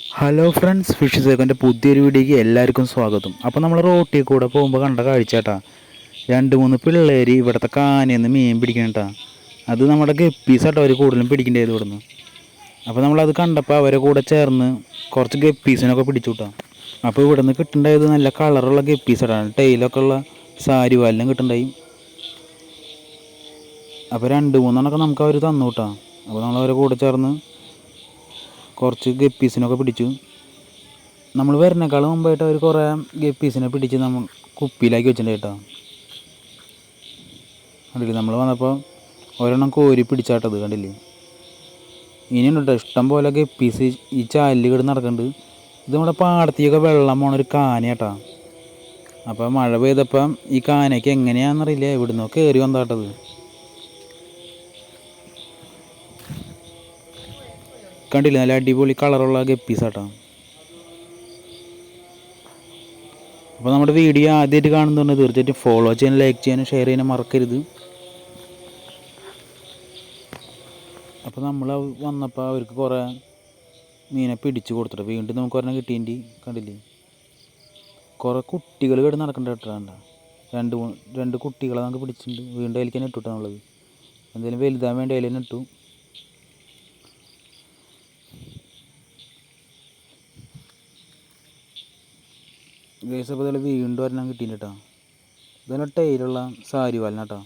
Hello friends fish സേക്കന്റെ പുതിയൊരു വീഡിയോക്ക് എല്ലാവർക്കും സ്വാഗതം. അപ്പോൾ നമ്മൾ റോട്ടിൽ കൂടെ പോകുമ്പോൾ കണ്ട കാഴ്ചട്ടാ രണ്ട് മൂന്ന് പിള്ളേർ ഇവിടുത്തെ കാനയിൽ നിന്ന് മീൻ പിടിക്കണട്ടാ. അത് നമ്മുടെ ഗപ്പീസാട്ടോ അവർ കൂടുതലും പിടിക്കേണ്ടത് ഇവിടുന്ന്. അപ്പോൾ നമ്മളത് കണ്ടപ്പോൾ അവരെ കൂടെ ചേർന്ന് കുറച്ച് ഗപ്പീസിനൊക്കെ പിടിച്ചു കിട്ടാം അപ്പോൾ ഇവിടുന്ന് കിട്ടേണ്ടത് നല്ല കളറുള്ള ഗപ്പീസാണ് ടൈലൊക്കെ ഉള്ള സാരി വാലിനും കിട്ടണ്ടായി അപ്പോൾ രണ്ട് മൂന്നെണ്ണമൊക്കെ നമുക്ക് അവർ തന്നു കിട്ടാം അപ്പോൾ നമ്മൾ അവരെ കൂടെ ചേർന്ന് കുറച്ച് ഗപ്പീസിനൊക്കെ പിടിച്ചു. നമ്മൾ വരുന്നേക്കാളും മുമ്പായിട്ട് അവർ കുറേ ഗപ്പീസിനെ പിടിച്ച് നമ്മൾ കുപ്പിയിലാക്കി വെച്ചിട്ടുണ്ട് കേട്ടോ. കണ്ടില്ലേ? നമ്മൾ വന്നപ്പോൾ ഒരെണ്ണം കോരി പിടിച്ചാട്ടത് കണ്ടില്ലേ? ഇനിയുണ്ട് ഇഷ്ടം പോലെ ഗപ്പീസ് ഈ ചാലിൽ കിടന്ന് നടക്കുന്നുണ്ട് ഇത് നമ്മുടെ പാടത്തേക്കൊക്കെ വെള്ളം പോണ ഒരു കാനയാട്ടാ അപ്പോൾ മഴ പെയ്തപ്പം ഈ കാനയ്ക്ക് എങ്ങനെയാണെന്നറിയില്ല എവിടുന്നോ കയറി വന്നാട്ടത് കണ്ടില്ല നല്ല അടിപൊളി കളറുള്ള ഗപ്പീസാട്ടോ അപ്പോൾ നമ്മുടെ വീഡിയോ ആദ്യമായിട്ട് കാണുന്നുണ്ട് തീർച്ചയായിട്ടും ഫോളോ ചെയ്യാനും ലൈക്ക് ചെയ്യാനും ഷെയർ ചെയ്യാനും മറക്കരുത്. അപ്പോൾ നമ്മൾ വന്നപ്പോൾ അവർക്ക് കുറേ മീനെ പിടിച്ച് കൊടുത്തിട്ട് വീണ്ടും നമുക്ക് ഒരെണ്ണം കിട്ടിയിട്ട് കണ്ടില്ലേ? കുറേ കുട്ടികൾ കേട്ട് നടക്കേണ്ട കേട്ടോ രണ്ട് രണ്ട് കുട്ടികളെ നമുക്ക് പിടിച്ചിട്ടുണ്ട്. വീണ്ടും അതിലേക്ക് തന്നെ ഇട്ടുട്ടോ നമ്മളത്. എന്തെങ്കിലും വലുതാൻ വേണ്ടി അതിൽ തന്നെ ഇട്ടു. ഗേസ് അപ്പോൾ ഇതിൽ വീണ്ടും ഒരെണ്ണം കിട്ടിയില്ല കേട്ടോ ഇതെല്ലാം ടൈലുള്ള സാരി വാലിന കേട്ടോ